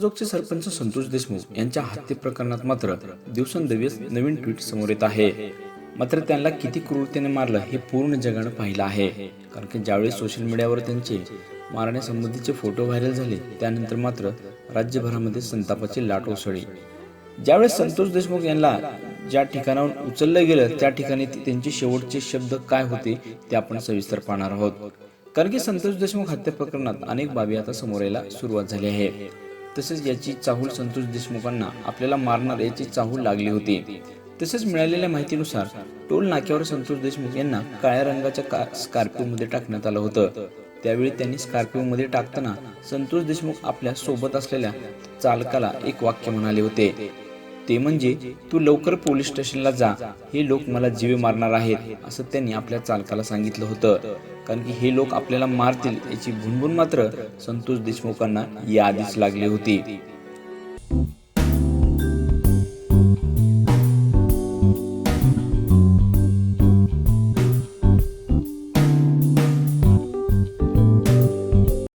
जोगचे सरपंच संतोष देशमुख यांच्या हत्ये प्रकरणात मात्र दिवसेंदिवस नवीन ट्विट समोर येत आहे. मात्र त्यांना किती क्रूरतेने मारलं हे पूर्ण जगानं पाहिलं आहे. कारण की ज्यावेळी सोशल मीडियावर त्यांचे मारण्यासंबंधीचे फोटो व्हायरल झाले त्यानंतर मात्र राज्यभरामध्ये संतापाची लाट उसळली. ज्यावेळेस संतोष देशमुख यांना ज्या ठिकाणाहून उचललं गेलं त्या ठिकाणी त्यांचे शेवटचे शब्द काय होते ते आपण सविस्तर पाहणार आहोत. कारण की संतोष देशमुख हत्या प्रकरणात अनेक बाबी आता समोर यायला सुरुवात झाली आहे. तसेच याची चाहूल संतोष देशमुखांना आपल्याला मारणार याची चाहूल लागली होती. तसेच मिळालेल्या माहितीनुसार टोल नाक्यावर संतोष देशमुख यांना काळ्या रंगाच्या का स्कॉर्पिओ मध्ये टाकण्यात आलं होतं. त्यावेळी त्यांनी स्कॉर्पिओ मध्ये टाकताना संतोष देशमुख आपल्यासोबत असलेल्या चालकाला एक वाक्य म्हणाले होते. ते म्हणजे तू लवकर पोलीस स्टेशनला जा. हे लोक मला जीवे मारणार आहेत असं त्यांनी आपल्या चालकाला सांगितलं होतं. कारण की हे लोक आपल्याला मारतील याची भुणभुण मात्र संतोष देशमुखांना याआधीच लागली होती.